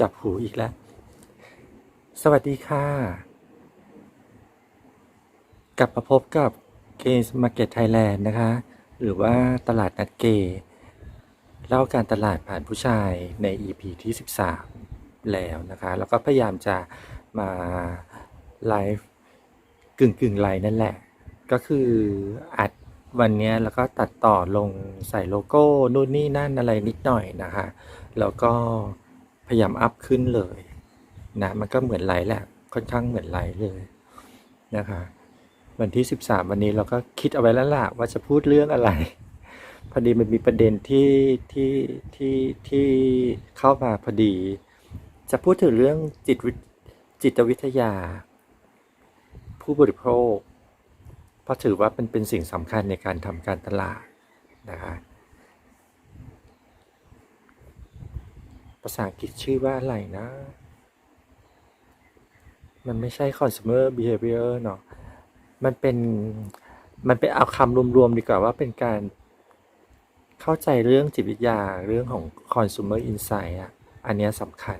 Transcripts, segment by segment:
จับหูอีกแล้ว สวัสดีค่ะ กลับมาพบกับเกมมาร์เก็ตไทยแลนด์นะคะ หรือว่าตลาดนัดเกย์เล่าการตลาดผ่านผู้ชายใน EP ที่ 13 แล้วนะคะ แล้วก็พยายามจะมาไลฟ์กึ่งกึ่งไลฟ์นั่นแหละ ก็คืออัดวันนี้แล้วก็ตัดต่อลงใส่โลโก้นู่นนี่นั่นอะไรนิดหน่อยนะคะ แล้วก็ พยายามอัพขึ้นเลยนะมันก็เหมือนไหลแหละค่อนข้างเหมือนไหลเลยนะคะวันที่ 13 วันนี้เราก็คิดเอาไว้แล้วล่ะว่าจะพูดเรื่องอะไร พอดีมันมีประเด็นที่ที่ที่ที่เข้ามาพอดี จะพูดถึงเรื่องจิตวิจิตวิทยา ผู้บริโภคเพราะถือว่าเป็นเป็นสิ่งสำคัญในการทำการตลาดนะคะาษาอังกฤษชื่อว่าอะไรนะ มันไม่ใช่ consumer behavior เนาะมันเป็น มันเป็นเอาคำรวมๆดีกว่าว่าเป็นการเข้าใจเรื่องจิตวิทยาเรื่องของ consumer insight อะ อันนี้สำคัญ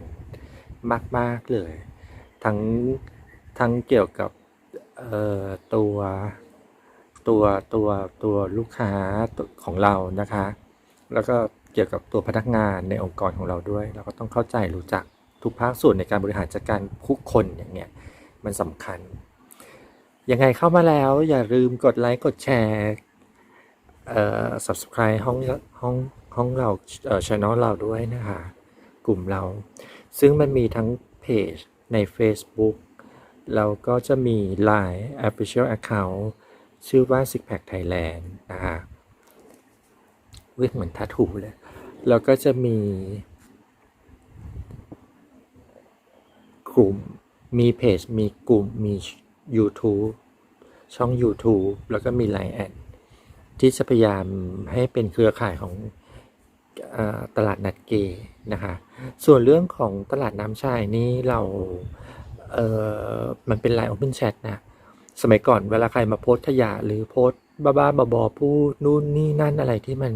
มาก ๆ เลย ทั้ง ทั้งเกี่ยวกับเอ่อตัวตัวตัวตัวลูกค้าของเรานะคะ แล้วก็ กี่ยวกับตัวพนักงานในองค์กรของเราด้วย เราก็ต้องเข้าใจรู้จักทุกภาคส่วนในการบริหารจัดการผู้คนอย่างเงี้ยมันสำคัญ ยังไงเข้ามาแล้วอย่าลืมกดไลค์กดแชร์เอ่อ subscribe ห้องห้องห้องเราเอ่อ channel เราด้วยนะคะกลุ่มเรา ซึ่งมันมีทั้งเพจใน Facebook แล้วก็จะมี Line Official Account ชื่อว่า Six Pack Thailand นะคะเรียกเหมือนทัทูเลย แล้วก็จะมีกลุ่ม มีเพจ มีกลุ่ม มี YouTube ช่อง YouTube แล้วก็มี Line แอดที่จะพยายามให้เป็นเครือข่ายของอตลาดนัดเกย์นะคะ ส่วนเรื่องของตลาดน้ำชายนี่เราเออมันเป็นไลน์ Open Chat นะ สมัยก่อนเวลาใครมาโพสขยะหรือโพสบ้าๆบอๆพูดนู่นนี่นั่นอะไรที่มัน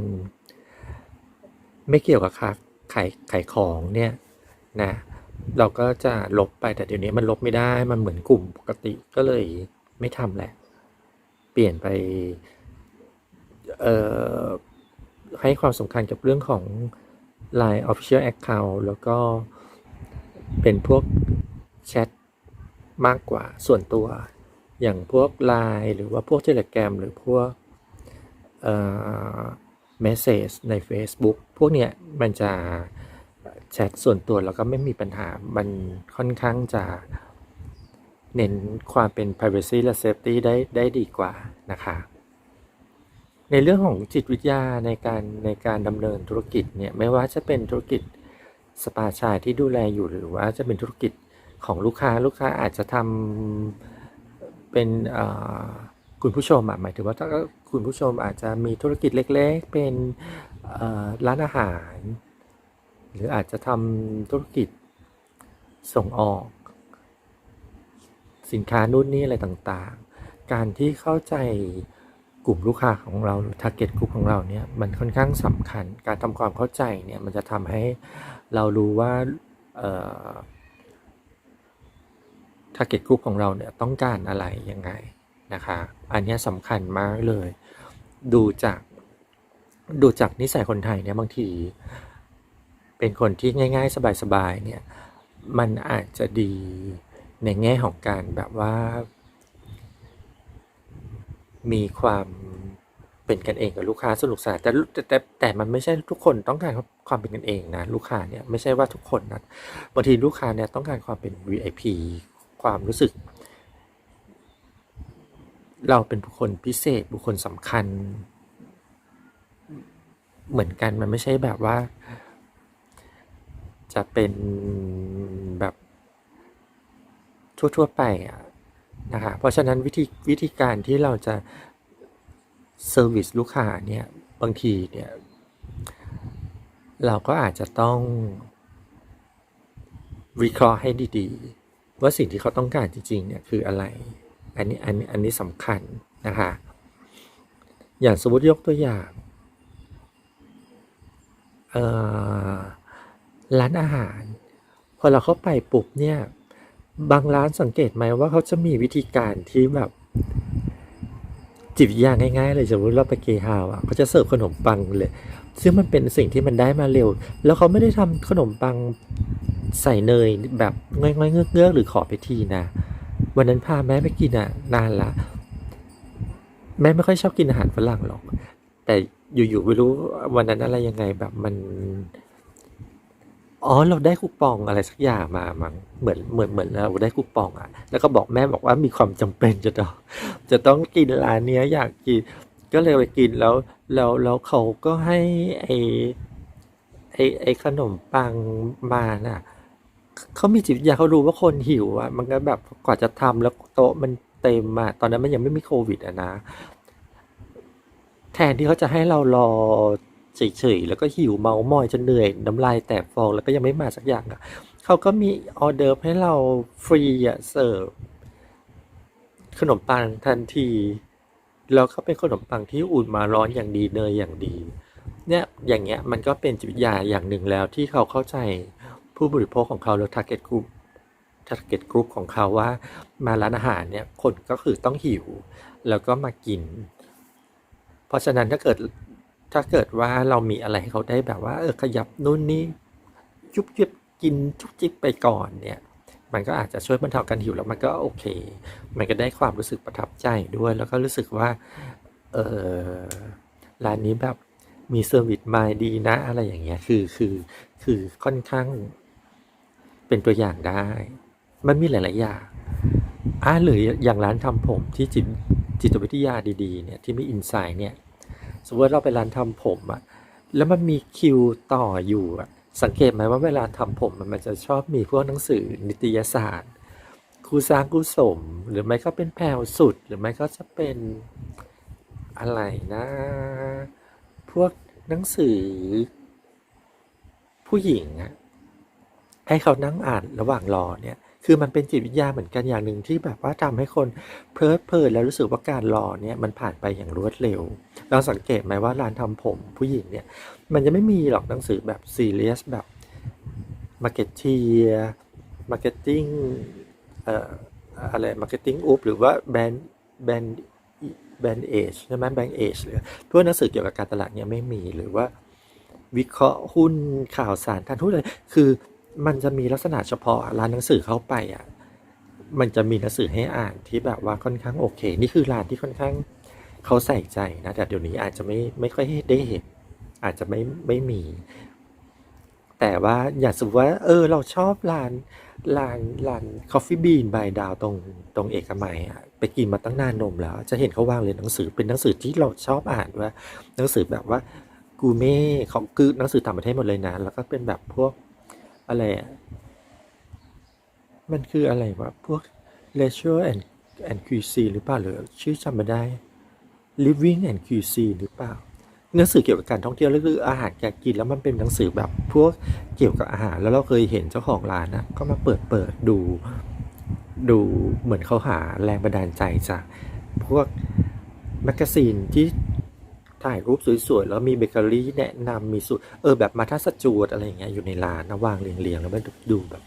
ไม่เกี่ยวกับค้าขายขายของเนี่ยนะเราก็จะลบไปแต่เดี๋ยวนี้มันลบไม่ได้มันเหมือนกลุ่มปกติก็เลยไม่ทำแหละ เปลี่ยนไปให้ความสำคัญกับเรื่องของ Line Official Account แล้วก็เป็นพวกแชทมากกว่าส่วนตัว อย่างพวก Line หรือว่าพวก Telegram หรือพวก เอ่อ Message ใน Facebook พวกเนี้ยมันจะแชทส่วนตัวแล้วก็ไม่มีปัญหา มันค่อนข้างจะเน้นความเป็น privacy และ safety ได้ได้ดีกว่านะคะ ในเรื่องของจิตวิทยาในการในการดำเนินธุรกิจเนี่ยไม่ว่าจะเป็นธุรกิจสปาชายที่ดูแลอยู่หรือว่าจะเป็นธุรกิจของลูกค้าลูกค้าอาจจะทำเป็นเอ่อคุณผู้ชมหมายถึงว่าถ้า คุณผู้ชมอาจจะมีธุรกิจเล็กๆ เป็นร้านอาหาร หรืออาจจะทำธุรกิจส่งออก สินค้านู่นนี่อะไรต่างๆ การที่เข้าใจกลุ่มลูกค้าของเราหรือ target group ของเราเนี่ยมันค่อนข้างสำคัญ การทำความเข้าใจเนี่ยมันจะทำให้เรารู้ว่าเอ่อ target group ของเราเนี่ยต้องการอะไรยังไงนะคะ อันนี้สำคัญมากเลย ดูจากดูจากนิสัยคนไทยเนี่ยบางที เป็นคนที่ง่าย ๆ สบายๆเนี่ยมันอาจจะดีในแง่ของการแบบว่า มีความเป็นกันเองกับลูกค้าสนุกสนานแต่แต่แต่แต่มันไม่ใช่ทุกคนต้องการความเป็นกันเองนะลูกค้าเนี่ยไม่ใช่ว่าทุกคนนะบางทีลูกค้าเนี่ยต้องการความเป็น VIP ความรู้สึก เราเป็นบุคคลพิเศษบุคคลสำคัญ เหมือนกันมันไม่ใช่แบบว่า จะเป็นแบบทั่วๆไปอะนะคะเพราะฉะนั้นวิธีวิธีการที่เราจะเซอร์วิสลูกค้าเนี่ยบางทีเนี่ยเราก็อาจจะต้องวิเคราะห์ให้ดีๆ ว่าสิ่งที่เขาต้องการจริงๆเนี่ยคืออะไร อันนี้อันนี้อันนี้สำคัญนะคะอย่างสมมติยกตัวอย่างร้านอาหาร พอเราเข้าไปปุ๊บเนี่ยบางร้านสังเกตไหมว่าเขาจะมีวิธีการที่แบบจิบยาง่ายๆเลยสมมติเราไปเกฮาวอะเขาจะเสิร์ฟขนมปังเลย ซึ่งมันเป็นสิ่งที่มันได้มาเร็ว แล้วเขาไม่ได้ทำขนมปังใส่เนยแบบง่อยๆเงือกๆหรือขอไปทีนะ วันนั้นพาแม่ไปกินอะนานละ แม่ไม่ค่อยชอบกินอาหารฝรั่งหรอก แต่อยู่ๆไม่รู้วันนั้นอะไรยังไงแบบมัน อ๋อเราได้คูปองอะไรสักอย่างมามั้งเหมือนเหมือนเหมือนเราได้คูปองอะ แล้วก็บอกแม่บอกว่ามีความจำเป็นจะต้องจะต้องกินร้านเนี้ยอยากกินก็เลยไปกินแล้วแล้วแล้วเขาก็ให้ไอไอไอขนมปังมาน่ะ เขามีจิตวิทยาเขารู้ว่าคนหิวอะมันก็แบบกว่าจะทำแล้วโต๊ะมันเต็มอะตอนนั้นมันยังไม่มีโควิดอะนะ แทนที่เขาจะให้เรารอเฉยๆแล้วก็หิวเมามอยจนเหนื่อยน้ำลายแตกฟองแล้วก็ยังไม่มาสักอย่างอะเขาก็มีออเดอร์ให้เราฟรีอะเสิร์ฟขนมปังทันทีแล้วก็เป็นขนมปังที่อุ่นมาร้อนอย่างดีเนยอย่างดี เนี่ยอย่างเงี้ยมันก็เป็นจิตวิทยาอย่างหนึ่งแล้วที่เขาเข้าใจ ผู้บริโภคของเขาแล้ว target group target group ของเขาว่ามาร้านอาหารเนี่ยคนก็คือต้องหิว แล้วก็มากิน เพราะฉะนั้นถ้าเกิดถ้าเกิดว่าเรามีอะไรให้เขาได้แบบว่าเออขยับนู่นนี่ยุบยิบกินจุกจิกไปก่อนเนี่ยมันก็อาจจะช่วยบรรเทาการหิวแล้วมันก็โอเค มันก็ได้ความรู้สึกประทับใจด้วย แล้วก็รู้สึกว่าเออร้านนี้แบบมีเซอร์วิสมาดีนะอะไรอย่างเงี้ยคือคือคือค่อนข้าง เป็นตัวอย่างได้ มันมีหลาย ๆ อย่างอ่าหรืออย่างร้านทำผมที่จิตจิตวิทยาดีๆเนี่ยที่มีอินไซด์เนี่ยสมมติว่าเราไปร้านทำผมอะแล้วมันมีคิวต่ออยู่อะสังเกตไหมว่าเวลาทำผมมันจะชอบมีพวกหนังสือนิตยสารครูสร้างครูสม หรือไม่ก็เป็นแพรวสุด หรือไม่ก็จะเป็นอะไรนะ พวกหนังสือผู้หญิงอะ ให้เขานั่งอ่านระหว่างรอเนี่ยคือมันเป็นจิตวิทยาเหมือนกันอย่างหนึ่งที่แบบว่าทำให้คนเพลิดเพลินแล้วรู้สึกว่าการรอเนี่ยมันผ่านไปอย่างรวดเร็ว เราสังเกตไหมว่าร้านทำผมผู้หญิงเนี่ยมันจะไม่มีหรอกหนังสือแบบซีเรียสแบบมาร์เก็ตเทียมาร์เก็ตติ้งเอ่ออะไรมาร์เก็ตติ้งอุปหรือว่าแบรนด์แบรนด์แบรนด์เอชใช่ไหมแบรนด์เอชหรือพวกหนังสือเกี่ยวกับการตลาดเนี่ยไม่มีหรือว่าวิเคราะห์หุ้นข่าวสารทางหุ้นเลยคือ มันจะมีลักษณะเฉพาะร้านหนังสือเข้าไปอะมันจะมีหนังสือให้อ่านที่แบบว่าค่อนข้างโอเค นี่คือร้านที่ค่อนข้างเขาใส่ใจนะแต่เดี๋ยวนี้อาจจะไม่ไม่ค่อยได้เห็น อาจจะไม่ไม่มี แต่ว่าอย่าสมมติว่า เออ เราชอบร้านร้านร้าน Coffee Bean by ดาวตรงตรงเอกมัยอะไปกินมาตั้งนานนมแล้ว จะเห็นเขาวางเลยหนังสือเป็นหนังสือที่เราชอบอ่านว่า หนังสือแบบว่ากูเม่ของคือหนังสือต่างประเทศหมดเลยนะ แล้วก็เป็นแบบพวก อะไรอะ มันคืออะไรวะ พวก leisure and and qc หรือเปล่าหรือชื่อจำไม่ได้ living and qc หรือเปล่าหนังสือเกี่ยวกับการท่องเที่ยวหรืออาหารการกินแล้วมันเป็นหนังสือแบบพวกเกี่ยวกับอาหารแล้วเราเคยเห็นเจ้าของร้านนะก็มาเปิดเปิดดู ดูเหมือนเขาหาแรงบันดาลใจจากพวกแมกกาซีนที่ ถ่ายรูปสวยๆ แล้วมีเบเกอรี่แนะนำมีสูตรเออแบบมาทัสจวดอะไรอย่างเงี้ยอยู่ในร้านนะวางเรียงๆ แล้วมันดูแบบ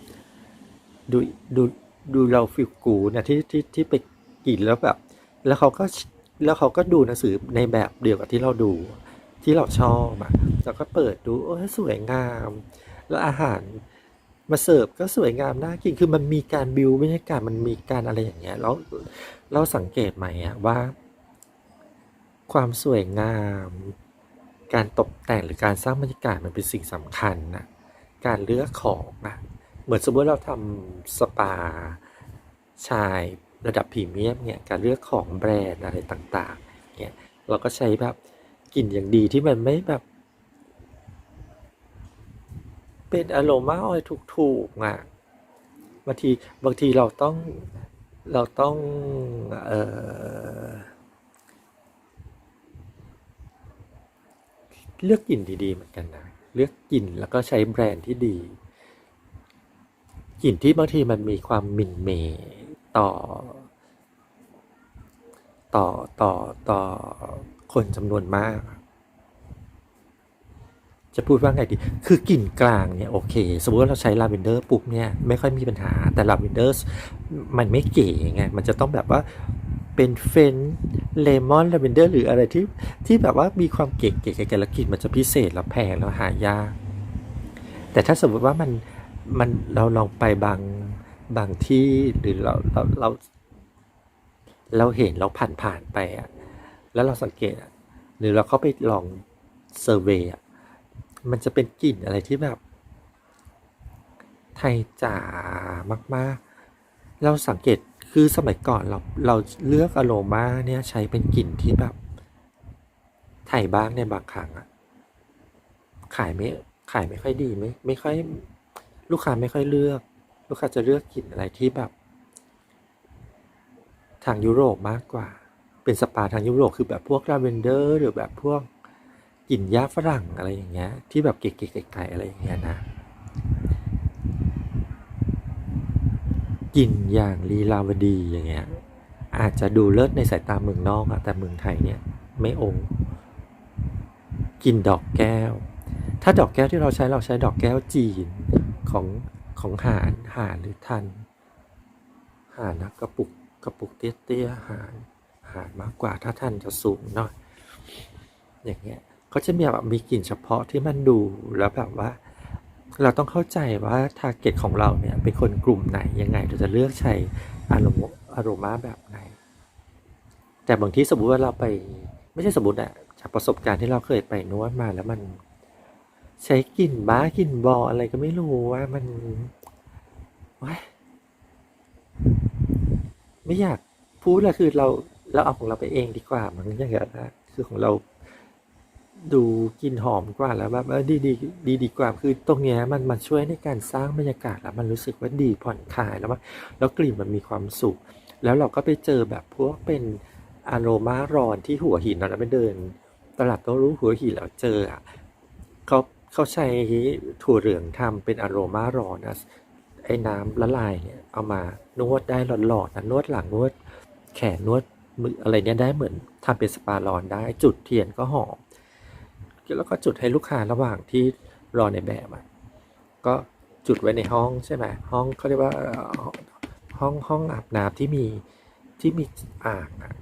ดูดูดูเราฟิลกูนะที่ที่ที่ไปกินแล้วแบบ แล้วเขาก็แล้วเขาก็ดูหนังสือในแบบเดียวกับที่เราดูที่เราชอบอะแล้วก็เปิดดูโอ้สวยงาม แล้วอาหารมาเสิร์ฟก็สวยงามน่ากินคือมันมีการบิวบรรยากาศมันมีการอะไรอย่างเงี้ยแล้วเราสังเกตไหมอะว่า ความสวยงาม การตกแต่งหรือการสร้างบรรยากาศมันเป็นสิ่งสำคัญนะการเลือกของนะเหมือนสมมติเราทำสปาชายระดับพรีเมียมเนี่ยการเลือกของแบรนด์อะไรต่างๆเนี่ยเราก็ใช้แบบกลิ่นอย่างดีที่มันไม่แบบ เป็นอารมาออยถูกๆอะบางทีบางทีเราต้องเราต้องเอ่อ เลือกกลิ่นดีๆเหมือนกันนะ เลือกกลิ่นแล้วก็ใช้แบรนด์ที่ดี กลิ่นที่บางทีมันมีความมินเมต่อ ต่อต่อต่อคนจำนวนมาก จะพูดว่าไงดี คือกลิ่นกลางเนี่ยโอเค สมมติว่าเราใช้ลาเวนเดอร์ปุ๊บเนี่ยไม่ค่อยมีปัญหา แต่ลาเวนเดอร์มันไม่เก๋ไง มันจะต้องแบบว่า เป็นเฟนเลมอนลาเวนเดอร์หรืออะไรที่ที่แบบว่ามีความเก๋ๆๆแล้วกลิ่นมันจะพิเศษแล้วแพงแล้วหายาก แต่ถ้าสมมติว่ามันมันเราลองไปบางบางที่หรือเราเราเราเราเห็นเราผ่านผ่านๆไปอะแล้วเราสังเกตอะหรือเราเข้าไปลองเซอร์เวยอะมันจะเป็นกลิ่นอะไรที่แบบ ไทยจ๋ามากๆ เราสังเกต คือสมัยก่อนเราเราเลือกอโรมาเนี่ยใช้เป็นกลิ่นที่แบบไทยบ้างในบางครั้งอะขายไม่ขายไม่ค่อยดีไม่ไม่ค่อย ลูกค้าไม่ค่อยเลือก ลูกค้าจะเลือกกลิ่นอะไรที่แบบ ทางยุโรปมากกว่า เป็นสปาทางยุโรปคือแบบพวกลาเวนเดอร์หรือแบบพวกกลิ่นหญ้าฝรั่งอะไรอย่างเงี้ย ที่แบบเก๋ๆไก่ๆอะไรอย่างเงี้ยนะ กลิ่นอย่างลีลาวดีอย่างเงี้ยอาจจะดูเลิศในสายตาเมืองนอกอะแต่เมืองไทยเนี่ยไม่องกินดอกแก้ว ถ้าดอกแก้วที่เราใช้เราใช้ดอกแก้วจีนของของหานหานหรือทันหารนะกระปุกกระปุกเตี้ยๆหารหารมากกว่าถ้าท่านจะสูงหน่อยอย่างเงี้ยเขาจะมีแบบมีกลิ่นเฉพาะที่มันดูแล้วแบบว่า เราต้องเข้าใจว่าทาร์เก็ตของเราเนี่ยเป็นคนกลุ่มไหนยังไงเราจะเลือกใช้อารมณ์อารมาแบบไหน แต่บางที่สมมติว่าเราไปไม่ใช่สมมติอะจากประสบการณ์ที่เราเคยไปนวดมาแล้วมัน ใช้กลิ่นบ้ากลิ่นบออะไรก็ไม่รู้ว่ามันไม่อยากพูดละคือเราเราเอาของเราไปเองดีกว่ามันอย่างเงี้ยนะคือของเรา ดูกลินหอมกว่าแล้วแบบดีดีดีดีกว่าคือตรงเนี้ยมันมันช่วยในการสร้างบรรยากาศแล้วมันรู้สึกว่าดีผ่อนคลายแล้วมันแล้วกลิ่นมันมีความสุข แล้วเราก็ไปเจอแบบพวกเป็นอารมาร้อนที่หัวหินเราไปเดิน ตลาดโต้รู้หัวหินแล้วเจออะเขาเขาใช้ถั่วเหลืองทำเป็นอารมาร้อนนะไอ้น้ำละลายเนี่ยเอามานวดได้หลอดๆนะนวดหลังนวด แขนนวดมืออะไรเนี่ยได้เหมือนทำเป็นสปาร้อนได้จุดเทียนก็หอม แล้วก็จุดให้ลูกค้าระหว่างที่รอในแบบอะก็จุดไว้ในห้องใช่ไหมห้องเขาเรียกว่าห้องห้องอาบน้ำที่มีที่มีอ่างอะ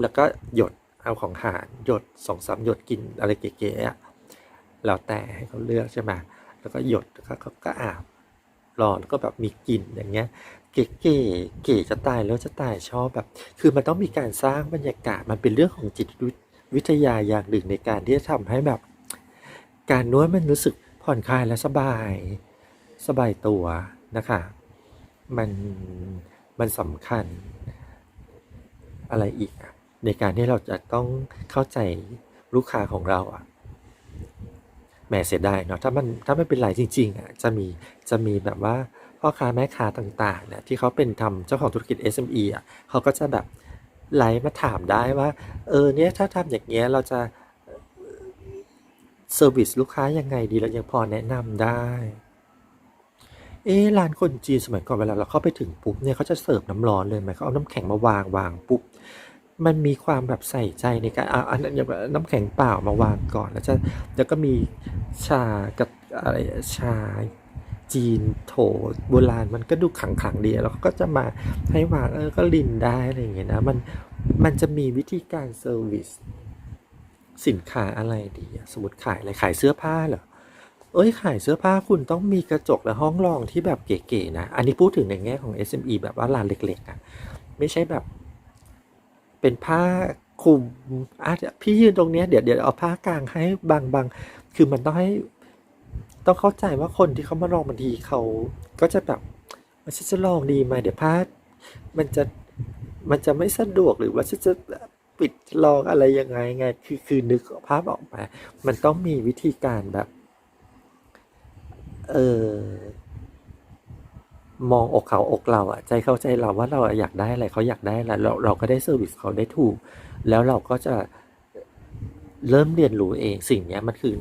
แล้วก็หยดเอาของหารหยดสองสามหยดกินอะไรเก๋ๆอะแล้วแต่ให้เขาเลือกใช่ไหมแล้วก็หยดแล้วก็เขาก็อาบหลอแล้วก็แบบมีกลิ่นอย่างเงี้ย เก๋ๆเก๋จะตายแล้วจะตายชอบแบบ คือมันต้องมีการสร้างบรรยากาศมันเป็นเรื่องของจิตวิ วิทยาอย่างหนึ่งในการที่จะทำให้แบบ การนวดมันรู้สึกผ่อนคลายและสบาย สบายตัวนะคะ มันมันสำคัญอะไรอีก ในการที่เราจะต้องเข้าใจลูกค้าของเราอะแหมเสียดายเนาะถ้ามันถ้าไม่เป็นไรจริงๆอะจะมีจะมีแบบว่าพ่อค้าแม่ค้าต่างๆเนี่ยที่เขาเป็นทำเจ้าของธุรกิจ SME อะเขาก็จะแบบ ไลฟ์มาถามได้ว่า เออเนี่ยถ้าทำอย่างเงี้ยเราจะเซอร์วิสลูกค้ายังไงดีเรายังพอแนะนำได้ เอ๊ะร้านคนจีนสมัยก่อนเวลาเราเข้าไปถึงปุ๊บเนี่ยเขาจะเสิร์ฟน้ำร้อนเลยไหมเขาเอาน้ำแข็งมาวางวางปุ๊บมันมีความแบบใส่ใจในการอ่าอันนั้นอย่างน้ำแข็งเปล่ามาวางก่อน แล้วจะแล้วก็มีชากับอะไรชา จีนโถโบราณมันก็ดูขลังๆดีแล้วก็จะมาให้วางเออก็ลินได้อะไรอย่างเงี้ยนะมันมันจะมีวิธีการเซอร์วิสสินค้าอะไรดีสมมติขายอะไรขายเสื้อผ้าเหรอเอ้ยขายเสื้อผ้าคุณต้องมีกระจกและห้องรองที่แบบเก๋ๆนะ อันนี้พูดถึงในแง่ของ SME แบบว่าร้านเล็กๆอะไม่ใช่แบบ เป็นผ้าคลุมอะเดี๋ยวพี่ยืนตรงเนี้ยเดี๋ยวเดี๋ยวเอาผ้ากางให้บางบางคือมันต้องให้ ต้องเข้าใจว่าคนที่เขามาลองบางทีเขาก็จะแบบมันจะลองดีไหมเดี๋ยวผ้ามันจะมันจะไม่สะดวกหรือว่าจะจะปิดลองอะไรยังไงไง คือคือนึกภาพออกมามันต้องมีวิธีการแบบ เออมองอกเขาอกเราอะใจเข้าใจเราว่าเราอยากได้อะไรเขาอยากได้อะไรเราเราก็ได้เซอร์วิสเขาได้ถูก แล้วเราก็จะเริ่มเรียนรู้เองสิ่งเนี้ยมันคือ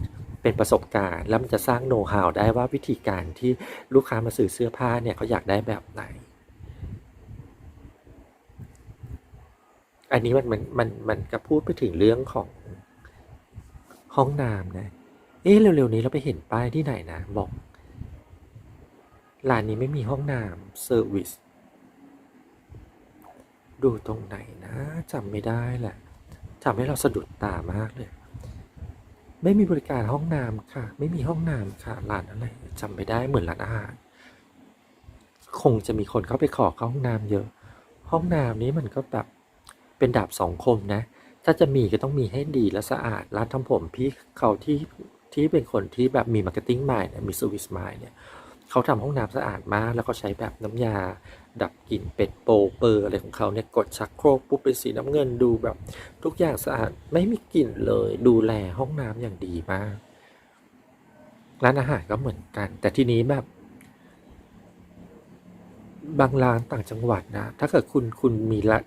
เป็นประสบการณ์ แล้วมันจะสร้างโน้ตฮาวได้ว่าวิธีการที่ลูกค้ามาซื้อเสื้อผ้าเนี่ยเขาอยากได้แบบไหน อันนี้มันมันมันมันก็พูดไปถึงเรื่องของห้องน้ำนะ เอ๊ะเร็วๆนี้เราไปเห็นป้ายที่ไหนนะบอกร้านนี้ไม่มีห้องน้ำเซอร์วิสดูตรงไหนนะจำไม่ได้แหละทำให้เราสะดุดตามากเลย ไม่มีบริการห้องน้ำค่ะ ไม่มีห้องน้ำค่ะร้านอะไรจำไม่ได้เหมือนร้านอาหารคงจะมีคนเข้าไปขอเข้าห้องน้ำเยอะ ห้องน้ำนี้มันก็แบบเป็นดาบสองคมนะ ถ้าจะมีก็ต้องมีให้ดีและสะอาดร้านทำผมพี่เขาที่ที่เป็นคนที่แบบมีมาร์เก็ตติ้งใหมายเนี่ยมีเซอร์วิสใหมายเนี่ยเขาทำห้องน้ำสะอาดมาก แล้วก็ใช้แบบน้ำยา ดับกลิ่นเป็ดโปเปอร์อะไรของเขาเนี่ยกดชักโครกปุ๊บเป็นสีน้ำเงินดูแบบ ทุกอย่างสะอาดไม่มีกลิ่นเลย ดูแลห้องน้ำอย่างดีมากร้านอาหารก็เหมือนกัน แต่ทีนี้แบบบางร้านต่างจังหวัดนะ ถ้าเกิดคุณคุณมีละ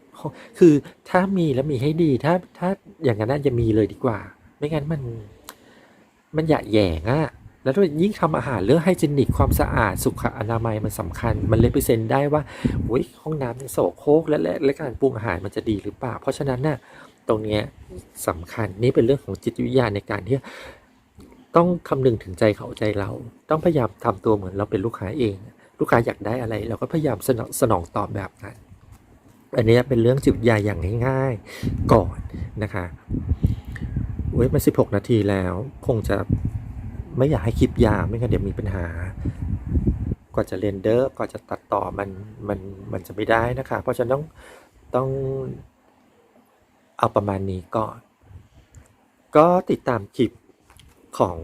คือถ้ามีแล้วมีให้ดี ถ้าถ้าอย่างนั้นน่าจะมีเลยดีกว่า ไม่งั้นมัน มันหยะแหยงอะ แล้วถ้ายิ่งทำอาหารเรื่องไฮจีนิกความสะอาดสุขอนามัยมันสำคัญ มันเลยเปอร์เซนต์ได้ว่าอุยห้องน้ำมันโสโครกและและการปรุงอาหารมันจะดีหรือเปล่า เพราะฉะนั้นน่ะตรงเนี้ยสำคัญนี่เป็นเรื่องของจิตวิทยาในการที่ต้องคำนึงถึงใจเขาใจเรา ต้องพยายามทำตัวเหมือนเราเป็นลูกค้าเอง ลูกค้าอยากได้อะไร เราก็พยายามสนองสนองตอบแบบนั้นอันนี้เป็นเรื่องจิตวิทยาอย่างง่าย ๆก่อนนะคะเว้ยมา16 นาทีแล้วคงจะ ไม่อยากให้คลิปยาวไม่งั้นเดี๋ยวมีปัญหา กว่าจะเรนเดอร์กว่าจะตัดต่อมันมันมันจะไม่ได้นะคะ เพราะฉะนั้นต้องต้องเอาประมาณนี้ก่อน ก็ติดตามคลิปของ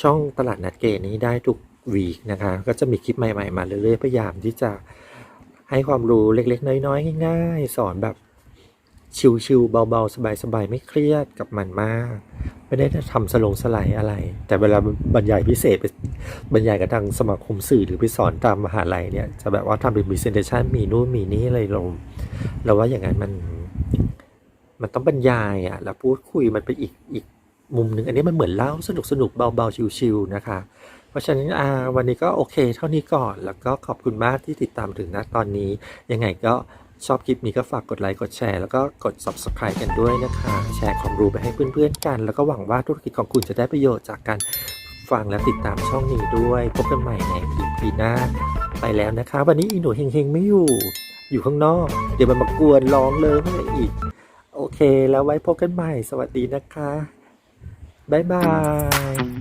ช่องตลาดนัดเกนี้ได้ทุกวีคนะคะ ก็จะมีคลิปใหม่ๆมาเรื่อยๆ พยายามที่จะให้ความรู้เล็กๆ น้อยๆ ง่ายๆ สอนแบบ ชิวๆเบาๆ สบายๆ ไม่เครียดกับมันมาก ไม่ได้ทำสลงสไลด์อะไร แต่เวลาบรรยายพิเศษไปบรรยายกับทางสมาคมสื่อหรือไปสอนตามมหาลัยเนี่ย จะแบบว่าทำเป็น presentation มีนู่นมีนี่อะไรลงเราว่าอย่างนั้นมัน มันต้องบรรยายอะ แล้วพูดคุยมันเป็นอีกอีกมุมหนึ่งอันนี้มันเหมือนเล่าสนุกสนุกๆเบาๆ ชิวๆนะคะ เพราะฉะนั้นอาวันนี้ก็โอเค เท่านี้ก่อน แล้วก็ขอบคุณมากที่ติดตามถึงณตอนนี้ ยังไงก็ ชอบคลิปนี้ก็ฝากกดไลค์กดแชร์แล้วก็กด subscribe กันด้วยนะคะ แชร์ความรู้ไปให้เพื่อนๆกัน แล้วก็หวังว่าธุรกิจของคุณจะได้ประโยชน์จากการฟังและติดตามช่องนี้ด้วย พบกันใหม่ใน EP หน้า ไปแล้วนะคะ วันนี้อีหนูเฮงๆไม่อยู่ อยู่ข้างนอก เดี๋ยวมันมากวนร้องเลยอะไรอีก โอเค แล้วไว้พบกันใหม่ สวัสดีนะคะ บ๊ายบาย